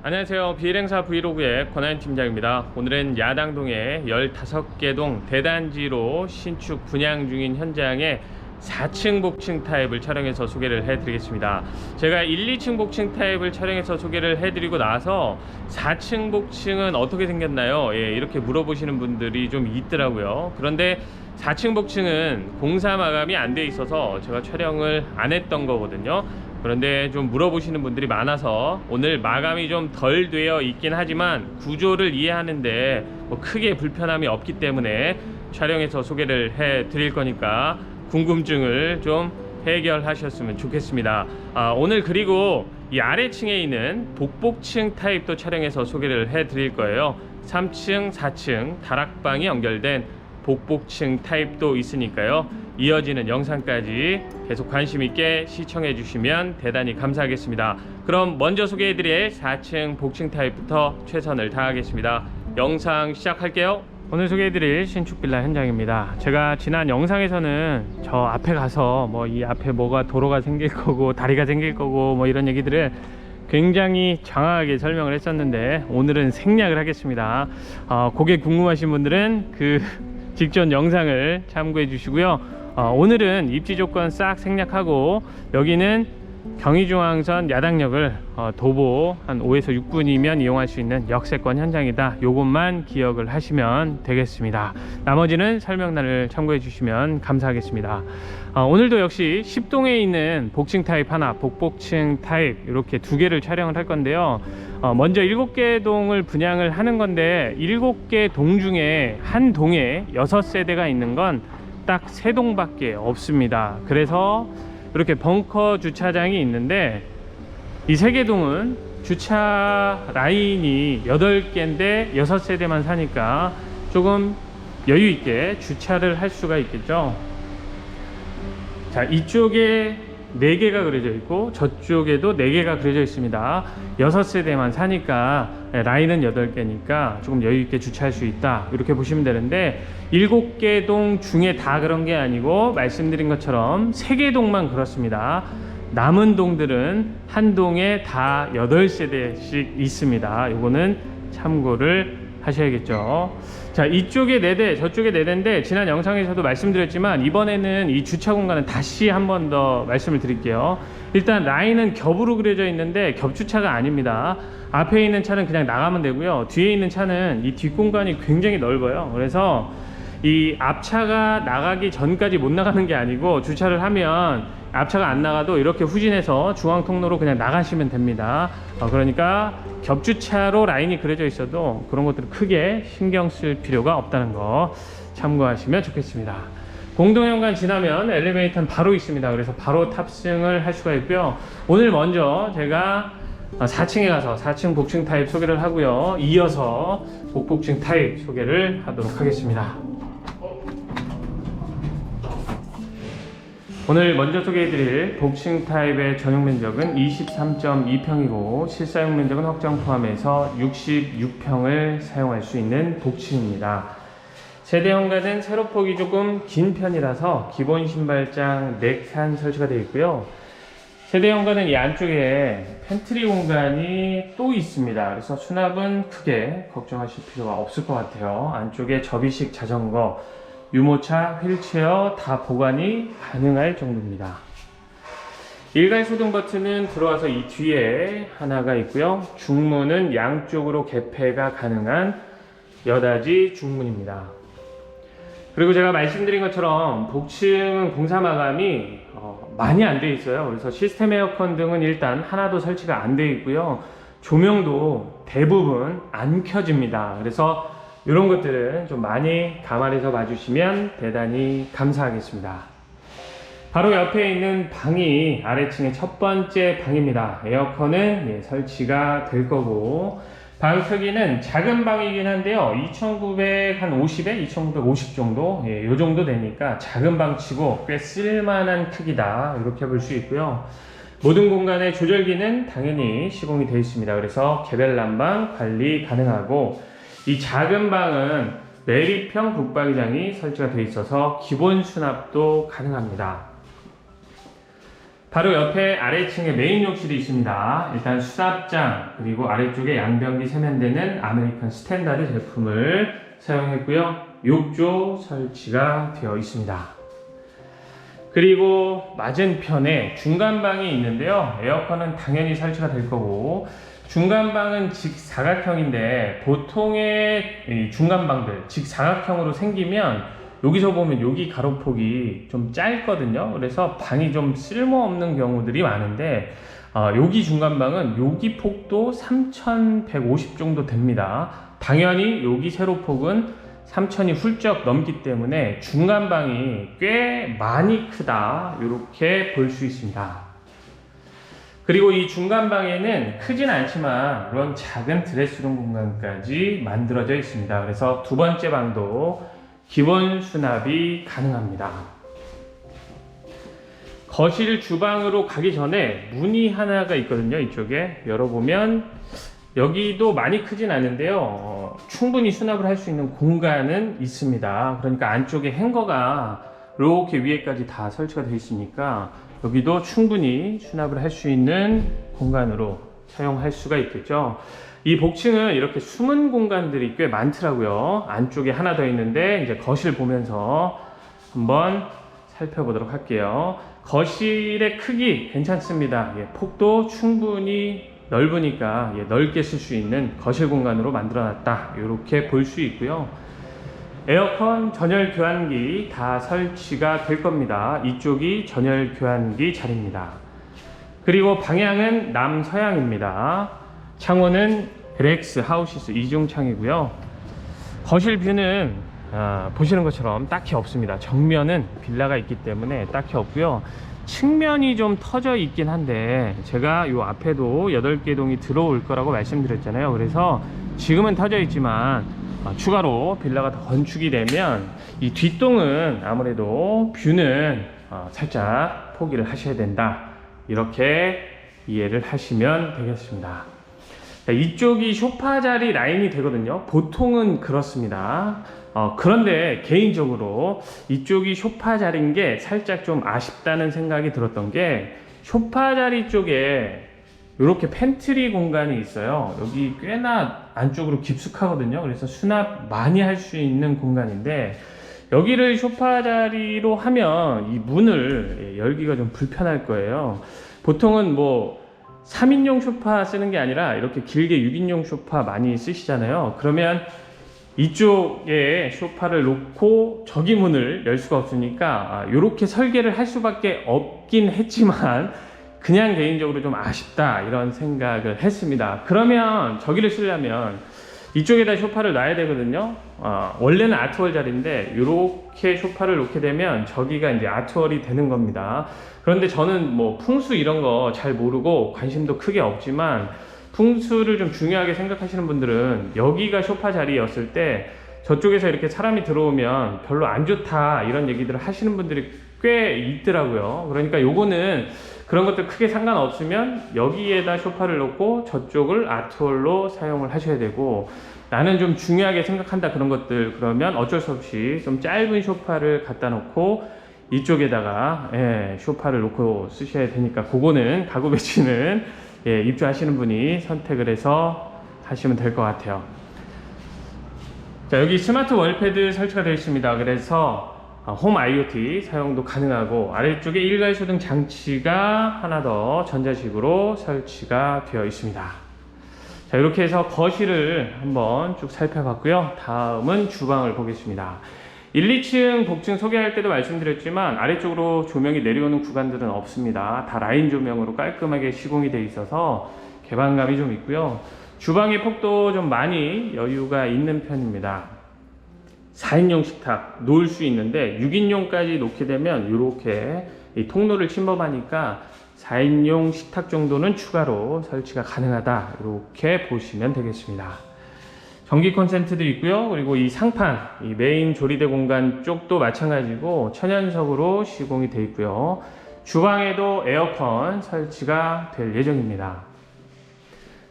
안녕하세요. 비일행사 브이로그의 권하연 팀장입니다. 오늘은 야당동의 15개 동 대단지로 신축 분양 중인 현장에 4층 복층 타입을 촬영해서 소개를 해드리겠습니다. 제가 1, 2층 복층 타입을 촬영해서 소개를 해드리고 나서 4층 복층은 어떻게 생겼나요? 예, 이렇게 물어보시는 분들이 좀 있더라고요. 그런데 4층 복층은 공사 마감이 안 돼 있어서 제가 촬영을 안 했던 거거든요. 그런데 좀 물어보시는 분들이 많아서 오늘 마감이 좀 덜 되어 있긴 하지만 구조를 이해하는데 뭐 크게 불편함이 없기 때문에 촬영해서 소개를 해 드릴 거니까 궁금증을 좀 해결하셨으면 좋겠습니다. 아, 오늘 그리고 이 아래층에 있는 복복층 타입도 촬영해서 소개를 해 드릴 거예요. 3층, 4층 다락방이 연결된 복복층 타입도 있으니까요. 이어지는 영상까지 계속 관심 있게 시청해 주시면 대단히 감사하겠습니다. 그럼 먼저 소개해 드릴 4층 복층 타입부터 최선을 다하겠습니다. 영상 시작할게요. 오늘 소개해 드릴 신축 빌라 현장입니다. 제가 지난 영상에서는 저 앞에 가서 뭐 이 앞에 뭐가 도로가 생길 거고 다리가 생길 거고 뭐 이런 얘기들을 굉장히 장황하게 설명을 했었는데 오늘은 생략을 하겠습니다. 어, 고객 궁금하신 분들은 그 직전 영상을 참고해 주시고요. 어, 오늘은 입지 조건 싹 생략하고 여기는 경의중앙선 야당역을 어, 도보 한 5에서 6분이면 이용할 수 있는 역세권 현장이다. 요것만 기억을 하시면 되겠습니다. 나머지는 설명란을 참고해 주시면 감사하겠습니다. 어, 오늘도 역시 10동에 있는 복층 타입 하나, 복복층 타입 이렇게 두 개를 촬영을 할 건데요. 어, 먼저 7개 동을 분양을 하는 건데 7개 동 중에 한 동에 6세대가 있는 건딱세 동밖에 없습니다. 그래서 이렇게 벙커 주차장이 있는데 이세개 동은 주차 라인이 8개인데 6세대만 사니까 조금 여유 있게 주차를 할 수가 있겠죠. 자, 이쪽에 4개가 그려져 있고 저쪽에도 4개가 그려져 있습니다. 6세대만 사니까 라인은 8개니까 조금 여유 있게 주차할 수 있다. 이렇게 보시면 되는데 7개 동 중에 다 그런 게 아니고 말씀드린 것처럼 3개 동만 그렇습니다. 남은 동들은 한 동에 다 8세대씩 있습니다. 요거는 참고를 하셔야겠죠. 자, 이쪽에 4대, 저쪽에 4대인데 지난 영상에서도 말씀드렸지만 이번에는 이 주차 공간은 다시 한 번 더 말씀을 드릴게요. 일단 라인은 겹으로 그려져 있는데 겹주차가 아닙니다. 앞에 있는 차는 그냥 나가면 되고요. 뒤에 있는 차는 이 뒷공간이 굉장히 넓어요. 그래서 이 앞차가 나가기 전까지 못 나가는 게 아니고 주차를 하면 앞차가 안 나가도 이렇게 후진해서 중앙 통로로 그냥 나가시면 됩니다. 어, 그러니까 겹주차로 라인이 그려져 있어도 그런 것들을 크게 신경 쓸 필요가 없다는 거 참고하시면 좋겠습니다. 공동현관 지나면 엘리베이터는 바로 있습니다. 그래서 바로 탑승을 할 수가 있고요. 오늘 먼저 제가 4층에 가서 4층 복층 타입 소개를 하고요. 이어서 복복층 타입 소개를 하도록 하겠습니다. 오늘 먼저 소개해드릴 복층 타입의 전용 면적은 23.2평이고 실사용 면적은 확정 포함해서 66평을 사용할 수 있는 복층입니다. 세대 현관은 세로폭이 조금 긴 편이라서 기본 신발장 4칸 설치가 되어 있고요. 세대 현관은 이 안쪽에 팬트리 공간이 또 있습니다. 그래서 수납은 크게 걱정하실 필요가 없을 것 같아요. 안쪽에 접이식 자전거, 유모차, 휠체어 다 보관이 가능할 정도입니다. 일괄 소등 버튼은 들어와서 이 뒤에 하나가 있고요. 중문은 양쪽으로 개폐가 가능한 여닫이 중문입니다. 그리고 제가 말씀드린 것처럼 복층은 공사 마감이 어, 많이 안 돼 있어요. 그래서 시스템 에어컨 등은 일단 하나도 설치가 안 돼 있고요. 조명도 대부분 안 켜집니다. 그래서 이런 것들은 좀 많이 감안해서 봐주시면 대단히 감사하겠습니다. 바로 옆에 있는 방이 아래층의 첫 번째 방입니다. 에어컨은 예, 설치가 될 거고 방 크기는 작은 방이긴 한데요. 2,950에 2,950 정도, 예, 요 정도 되니까 작은 방치고 꽤 쓸만한 크기다. 이렇게 볼 수 있고요. 모든 공간의 조절기는 당연히 시공이 되어 있습니다. 그래서 개별 난방 관리 가능하고 이 작은 방은 내리평 북박이장이 설치가 되어 있어서 기본 수납도 가능합니다. 바로 옆에 아래층에 메인 욕실이 있습니다. 일단 수납장 그리고 아래쪽에 양변기 세면대는 아메리칸 스탠다드 제품을 사용했고요. 욕조 설치가 되어 있습니다. 그리고 맞은편에 중간방이 있는데요. 에어컨은 당연히 설치가 될 거고 중간방은 직사각형인데 보통의 이 중간방들 직사각형으로 생기면 여기서 보면 여기 가로폭이 좀 짧거든요. 그래서 방이 좀 쓸모없는 경우들이 많은데 어, 여기 중간방은 여기 폭도 3150 정도 됩니다. 당연히 여기 세로폭은 3000이 훌쩍 넘기 때문에 중간방이 꽤 많이 크다 이렇게 볼 수 있습니다. 그리고 이 중간 방에는 크진 않지만 이런 작은 드레스룸 공간까지 만들어져 있습니다. 그래서 두 번째 방도 기본 수납이 가능합니다. 거실 주방으로 가기 전에 문이 하나가 있거든요. 이쪽에 열어보면 여기도 많이 크진 않은데요. 어, 충분히 수납을 할 수 있는 공간은 있습니다. 그러니까 안쪽에 행거가 이렇게 위에까지 다 설치가 되어 있으니까 여기도 충분히 수납을 할 수 있는 공간으로 사용할 수가 있겠죠. 이 복층은 이렇게 숨은 공간들이 꽤 많더라고요. 안쪽에 하나 더 있는데 이제 거실 보면서 한번 살펴보도록 할게요. 거실의 크기 괜찮습니다. 예, 폭도 충분히 넓으니까 예, 넓게 쓸 수 있는 거실 공간으로 만들어놨다. 이렇게 볼 수 있고요. 에어컨 전열 교환기 다 설치가 될 겁니다. 이쪽이 전열 교환기 자리입니다. 그리고 방향은 남서향입니다. 창호는 그렉스 하우시스 이중창이고요. 거실 뷰는 아, 보시는 것처럼 딱히 없습니다. 정면은 빌라가 있기 때문에 딱히 없고요. 측면이 좀 터져 있긴 한데 제가 요 앞에도 8개 동이 들어올 거라고 말씀드렸잖아요. 그래서 지금은 터져 있지만 어, 추가로 빌라가 더 건축이 되면 이 뒷동은 아무래도 뷰는 어, 살짝 포기를 하셔야 된다. 이렇게 이해를 하시면 되겠습니다. 자, 이쪽이 쇼파 자리 라인이 되거든요. 보통은 그렇습니다. 어, 그런데 개인적으로 이쪽이 쇼파 자리인 게 살짝 좀 아쉽다는 생각이 들었던 게 쇼파 자리 쪽에 이렇게 팬트리 공간이 있어요. 여기 꽤나 안쪽으로 깊숙하거든요. 그래서 수납 많이 할 수 있는 공간인데 여기를 쇼파 자리로 하면 이 문을 예, 열기가 좀 불편할 거예요. 보통은 뭐 3인용 소파 쓰는 게 아니라 이렇게 길게 6인용 소파 많이 쓰시잖아요. 그러면 이쪽에 소파를 놓고 저기 문을 열 수가 없으니까 이렇게 설계를 할 수밖에 없긴 했지만 그냥 개인적으로 좀 아쉽다 이런 생각을 했습니다. 그러면 저기를 쓰려면 이쪽에다 소파를 놔야 되거든요. 어, 원래는 아트월 자리인데 이렇게 소파를 놓게 되면 저기가 이제 아트월이 되는 겁니다. 그런데 저는 뭐 풍수 이런 거 잘 모르고 관심도 크게 없지만 풍수를 좀 중요하게 생각하시는 분들은 여기가 소파 자리였을 때 저쪽에서 이렇게 사람이 들어오면 별로 안 좋다 이런 얘기들을 하시는 분들이 꽤 있더라고요. 그러니까 요거는 그런 것들 크게 상관없으면 여기에다 소파를 놓고 저쪽을 아트홀로 사용을 하셔야 되고 나는 좀 중요하게 생각한다 그런 것들 그러면 어쩔 수 없이 좀 짧은 소파를 갖다 놓고 이쪽에다가 예, 소파를 놓고 쓰셔야 되니까 그거는 가구 배치는 예, 입주하시는 분이 선택을 해서 하시면 될 것 같아요. 자 여기 스마트 월패드 설치가 되어 있습니다. 그래서 어, 홈 IoT 사용도 가능하고 아래쪽에 일괄 소등 장치가 하나 더 전자식으로 설치가 되어 있습니다. 자 이렇게 해서 거실을 한번 쭉 살펴봤고요. 다음은 주방을 보겠습니다. 1, 2층 복층 소개할 때도 말씀드렸지만 아래쪽으로 조명이 내려오는 구간들은 없습니다. 다 라인 조명으로 깔끔하게 시공이 되어 있어서 개방감이 좀 있고요. 주방의 폭도 좀 많이 여유가 있는 편입니다. 4인용 식탁 놓을 수 있는데 6인용까지 놓게 되면 이렇게 통로를 침범하니까 4인용 식탁 정도는 추가로 설치가 가능하다 이렇게 보시면 되겠습니다. 전기 콘센트도 있고요. 그리고 이 상판, 이 메인 조리대 공간 쪽도 마찬가지고 천연석으로 시공이 되어 있고요. 주방에도 에어컨 설치가 될 예정입니다.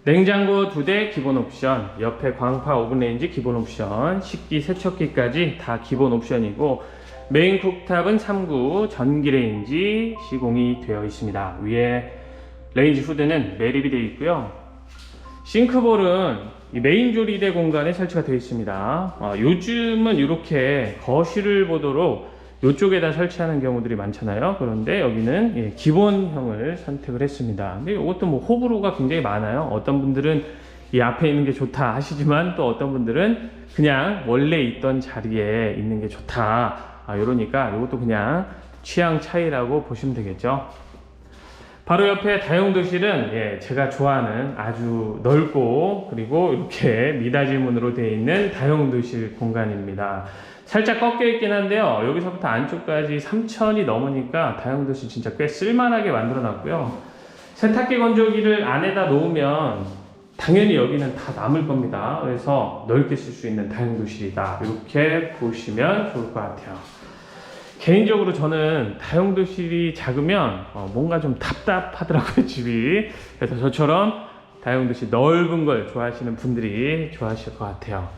냉장고 두 대 기본 옵션, 옆에 광파 오븐레인지 기본 옵션, 식기 세척기까지 다 기본 옵션이고 메인 쿡탑은 3구 전기 레인지 시공이 되어 있습니다. 위에 레인지 후드는 매립이 되어 있고요. 싱크볼은 이 메인 조리대 공간에 설치가 되어 있습니다. 어, 요즘은 이렇게 거실을 보도록 이쪽에다 설치하는 경우들이 많잖아요. 그런데 여기는 예, 기본형을 선택을 했습니다. 근데 이것도 뭐 호불호가 굉장히 많아요. 어떤 분들은 이 앞에 있는 게 좋다 하시지만 또 어떤 분들은 그냥 원래 있던 자리에 있는 게 좋다. 아, 이러니까 이것도 그냥 취향 차이라고 보시면 되겠죠. 바로 옆에 다용도실은 예, 제가 좋아하는 아주 넓고 그리고 이렇게 미닫이문으로 되어 있는 다용도실 공간입니다. 살짝 꺾여 있긴 한데요. 여기서부터 안쪽까지 3천이 넘으니까 다용도실 진짜 꽤 쓸만하게 만들어 놨고요. 세탁기 건조기를 안에다 놓으면 당연히 여기는 다 남을 겁니다. 그래서 넓게 쓸 수 있는 다용도실이다. 이렇게 보시면 좋을 것 같아요. 개인적으로 저는 다용도실이 작으면 어, 뭔가 좀 답답하더라고요 집이 그래서 저처럼 다용도실 넓은 걸 좋아하시는 분들이 좋아하실 것 같아요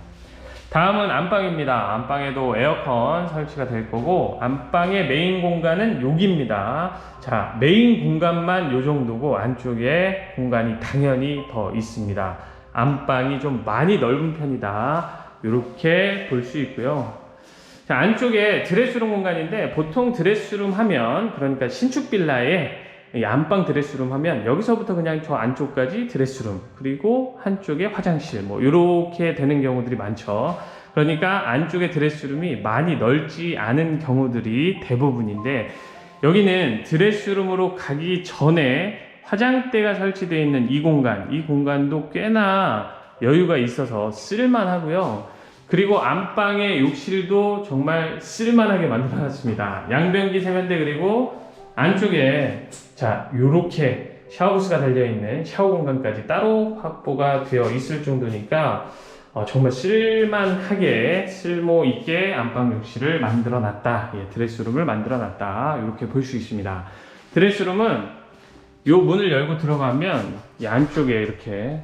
다음은 안방입니다. 안방에도 에어컨 설치가 될 거고 안방의 메인 공간은 여기입니다. 자 메인 공간만 요 정도고 안쪽에 공간이 당연히 더 있습니다. 안방이 좀 많이 넓은 편이다. 이렇게 볼 수 있고요. 자, 안쪽에 드레스룸 공간인데 보통 드레스룸 하면 그러니까 신축 빌라에 이 안방 드레스룸 하면 여기서부터 그냥 저 안쪽까지 드레스룸 그리고 한쪽에 화장실 뭐 이렇게 되는 경우들이 많죠. 그러니까 안쪽에 드레스룸이 많이 넓지 않은 경우들이 대부분인데 여기는 드레스룸으로 가기 전에 화장대가 설치되어 있는 이 공간, 이 공간도 꽤나 여유가 있어서 쓸만하고요. 그리고 안방의 욕실도 정말 쓸만하게 만들어놨습니다. 양변기 세면대 그리고 안쪽에 자 요렇게 샤워부스가 달려있는 샤워 공간까지 따로 확보가 되어 있을 정도니까 어, 정말 쓸만하게 쓸모 있게 안방 욕실을 만들어 놨다. 예, 드레스룸을 만들어 놨다. 이렇게 볼 수 있습니다. 드레스룸은 요 문을 열고 들어가면 이 안쪽에 이렇게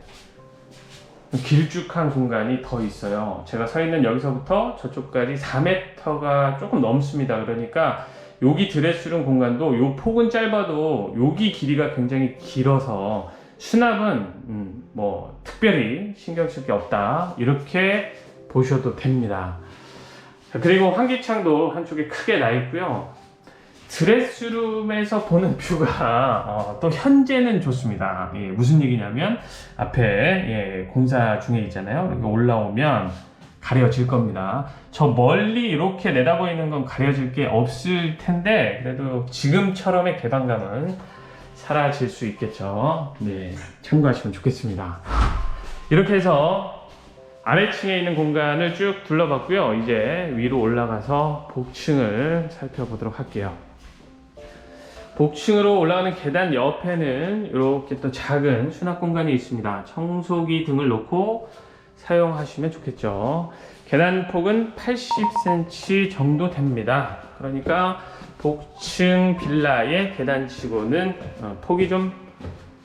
길쭉한 공간이 더 있어요. 제가 서 있는 여기서부터 저쪽까지 4m가 조금 넘습니다. 그러니까 여기 드레스룸 공간도 요 폭은 짧아도 여기 길이가 굉장히 길어서 수납은 음, 뭐 특별히 신경 쓸 게 없다. 이렇게 보셔도 됩니다. 자, 그리고 환기창도 한쪽에 크게 나 있고요. 드레스룸에서 보는 뷰가 어, 또 현재는 좋습니다. 예, 무슨 얘기냐면 앞에 예, 공사 중에 있잖아요. 올라오면 가려질 겁니다. 저 멀리 이렇게 내다 보이는 건 가려질 게 없을 텐데 그래도 지금처럼의 개방감은 사라질 수 있겠죠. 네, 참고하시면 좋겠습니다. 이렇게 해서 아래층에 있는 공간을 쭉 둘러봤고요. 이제 위로 올라가서 복층을 살펴보도록 할게요. 복층으로 올라가는 계단 옆에는 이렇게 또 작은 수납 공간이 있습니다. 청소기 등을 놓고 사용하시면 좋겠죠. 계단 폭은 80cm 정도 됩니다. 그러니까 복층 빌라의 계단치고는 어, 폭이 좀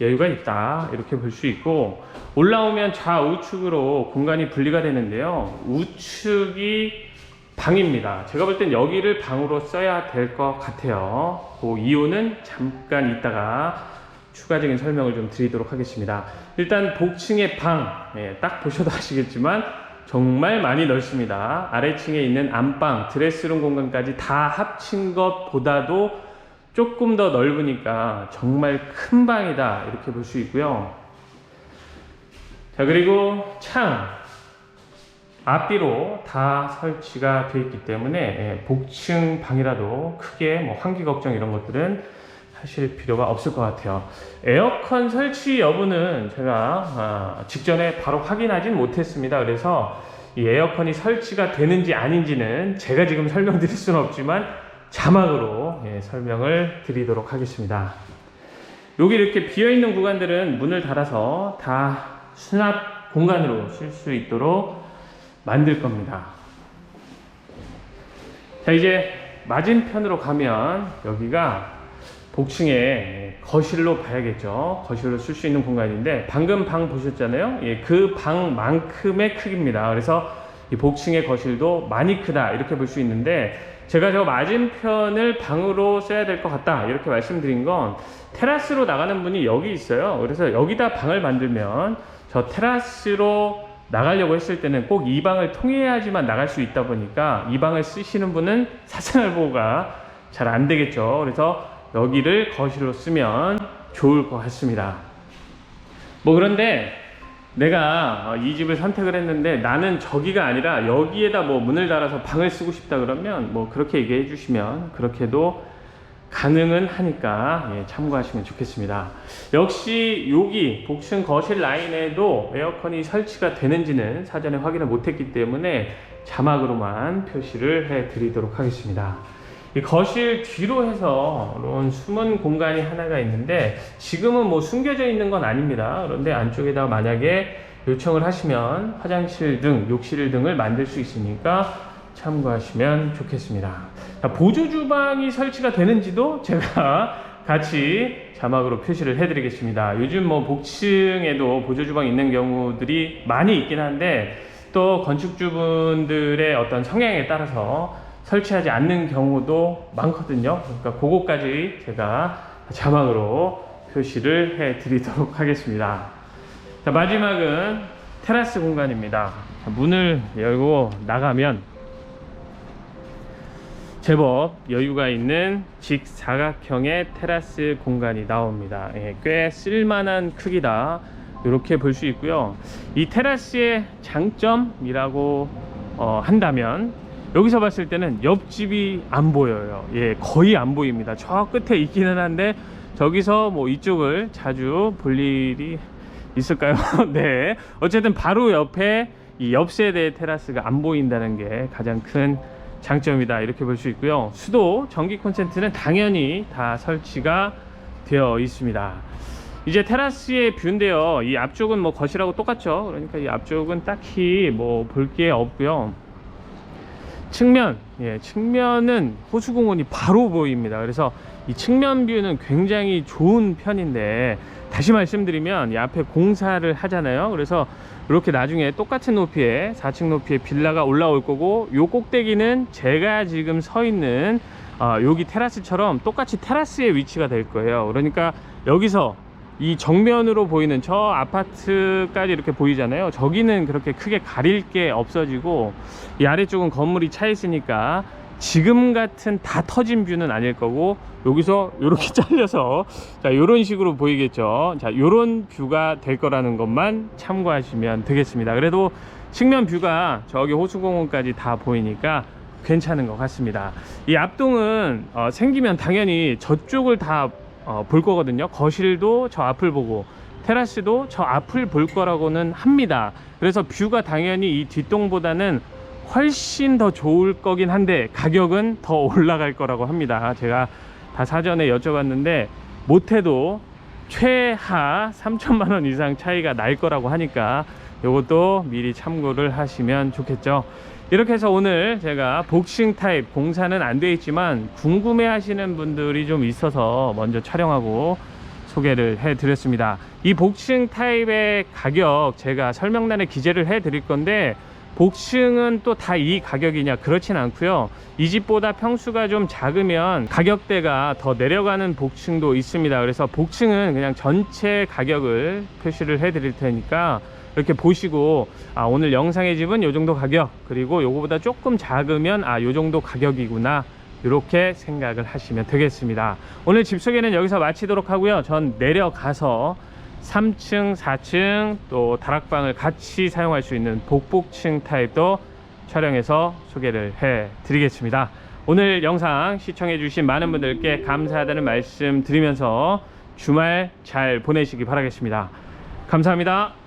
여유가 있다 이렇게 볼 수 있고 올라오면 좌우측으로 공간이 분리가 되는데요. 우측이 방입니다. 제가 볼 땐 여기를 방으로 써야 될 것 같아요. 그 이유는 잠깐 이따가 추가적인 설명을 좀 드리도록 하겠습니다. 일단 복층의 방, 예, 딱 보셔도 아시겠지만 정말 많이 넓습니다. 아래층에 있는 안방, 드레스룸 공간까지 다 합친 것보다도 조금 더 넓으니까 정말 큰 방이다 이렇게 볼 수 있고요. 자 그리고 창 앞뒤로 다 설치가 되어 있기 때문에 예, 복층 방이라도 크게 뭐 환기 걱정 이런 것들은 하실 필요가 없을 것 같아요. 에어컨 설치 여부는 제가 아, 직전에 바로 확인하진 못했습니다. 그래서 이 에어컨이 설치가 되는지 아닌지는 제가 지금 설명드릴 수는 없지만 자막으로 예, 설명을 드리도록 하겠습니다. 여기 이렇게 비어 있는 구간들은 문을 닫아서 다 수납 공간으로 쓸 수 있도록 만들 겁니다. 자, 이제 맞은편으로 가면 여기가 복층의 거실로 봐야겠죠. 거실로 쓸 수 있는 공간인데 방금 방 보셨잖아요. 예, 그 방만큼의 크기입니다. 그래서 이 복층의 거실도 많이 크다 이렇게 볼 수 있는데 제가 저 맞은편을 방으로 써야 될 것 같다 이렇게 말씀드린 건 테라스로 나가는 분이 여기 있어요. 그래서 여기다 방을 만들면 저 테라스로 나가려고 했을 때는 꼭 이 방을 통해야지만 나갈 수 있다 보니까 이 방을 쓰시는 분은 사생활 보호가 잘 안 되겠죠. 그래서 여기를 거실로 쓰면 좋을 것 같습니다. 뭐 그런데 내가 어, 이 집을 선택을 했는데 나는 저기가 아니라 여기에다 뭐 문을 달아서 방을 쓰고 싶다 그러면 뭐 그렇게 얘기해 주시면 그렇게도 가능은 하니까 예, 참고하시면 좋겠습니다. 역시 여기 복층 거실 라인에도 에어컨이 설치가 되는지는 사전에 확인을 못했기 때문에 자막으로만 표시를 해 드리도록 하겠습니다. 이 거실 뒤로 해서 이런 숨은 공간이 하나가 있는데 지금은 뭐 숨겨져 있는 건 아닙니다. 그런데 안쪽에다 만약에 요청을 하시면 화장실 등 욕실 등을 만들 수 있으니까 참고하시면 좋겠습니다. 자, 보조 주방이 설치가 되는지도 제가 같이 자막으로 표시를 해드리겠습니다. 요즘 뭐 복층에도 보조 주방 있는 경우들이 많이 있긴 한데 또 건축주분들의 어떤 성향에 따라서 설치하지 않는 경우도 많거든요. 그러니까 그거까지 제가 자막으로 표시를 해 드리도록 하겠습니다. 자, 마지막은 테라스 공간입니다. 자, 문을 열고 나가면 제법 여유가 있는 직사각형의 테라스 공간이 나옵니다. 예, 꽤 쓸만한 크기다. 이렇게 볼 수 있고요. 이 테라스의 장점이라고 어, 한다면 여기서 봤을 때는 옆집이 안 보여요. 예, 거의 안 보입니다. 저 끝에 있기는 한데 저기서 뭐 이쪽을 자주 볼 일이 있을까요? 네. 어쨌든 바로 옆에 이 옆세대 테라스가 안 보인다는 게 가장 큰 장점이다. 이렇게 볼 수 있고요. 수도 전기 콘센트는 당연히 다 설치가 되어 있습니다. 이제 테라스의 뷰인데요. 이 앞쪽은 뭐 거실하고 똑같죠. 그러니까 이 앞쪽은 딱히 뭐 볼 게 없고요. 측면, 예, 측면은 호수공원이 바로 보입니다. 그래서 이 측면 뷰는 굉장히 좋은 편인데 다시 말씀드리면 이 앞에 공사를 하잖아요. 그래서 이렇게 나중에 똑같은 높이의 4층 높이의 빌라가 올라올 거고 요 꼭대기는 제가 지금 서 있는 어, 여기 테라스처럼 똑같이 테라스의 위치가 될 거예요. 그러니까 여기서 이 정면으로 보이는 저 아파트까지 이렇게 보이잖아요. 저기는 그렇게 크게 가릴 게 없어지고 이 아래쪽은 건물이 차 있으니까 지금 같은 다 터진 뷰는 아닐 거고 여기서 이렇게 잘려서 자 이런 식으로 보이겠죠. 자 이런 뷰가 될 거라는 것만 참고하시면 되겠습니다. 그래도 측면 뷰가 저기 호수공원까지 다 보이니까 괜찮은 것 같습니다. 이 앞동은 어, 생기면 당연히 저쪽을 다 어, 볼 거거든요. 거실도 저 앞을 보고 테라스도 저 앞을 볼 거라고는 합니다. 그래서 뷰가 당연히 이 뒷동보다는 훨씬 더 좋을 거긴 한데 가격은 더 올라갈 거라고 합니다. 제가 다 사전에 여쭤봤는데 못해도 최하 3천만 원 이상 차이가 날 거라고 하니까 이것도 미리 참고를 하시면 좋겠죠. 이렇게 해서 오늘 제가 복싱 타입 공사는 안 되어 있지만 궁금해 하시는 분들이 좀 있어서 먼저 촬영하고 소개를 해 드렸습니다. 이 복싱 타입의 가격 제가 설명란에 기재를 해 드릴 건데 복층은 또 다 이 가격이냐? 그렇진 않고요. 이 집보다 평수가 좀 작으면 가격대가 더 내려가는 복층도 있습니다. 그래서 복층은 그냥 전체 가격을 표시를 해 드릴 테니까 이렇게 보시고 아 오늘 영상의 집은 요 정도 가격 그리고 요거보다 조금 작으면 아 요 정도 가격이구나. 이렇게 생각을 하시면 되겠습니다. 오늘 집 소개는 여기서 마치도록 하고요. 전 내려가서 3층, 4층 또 다락방을 같이 사용할 수 있는 복복층 타입도 촬영해서 소개를 해 드리겠습니다. 오늘 영상 시청해 주신 많은 분들께 감사하다는 말씀 드리면서 주말 잘 보내시기 바라겠습니다. 감사합니다.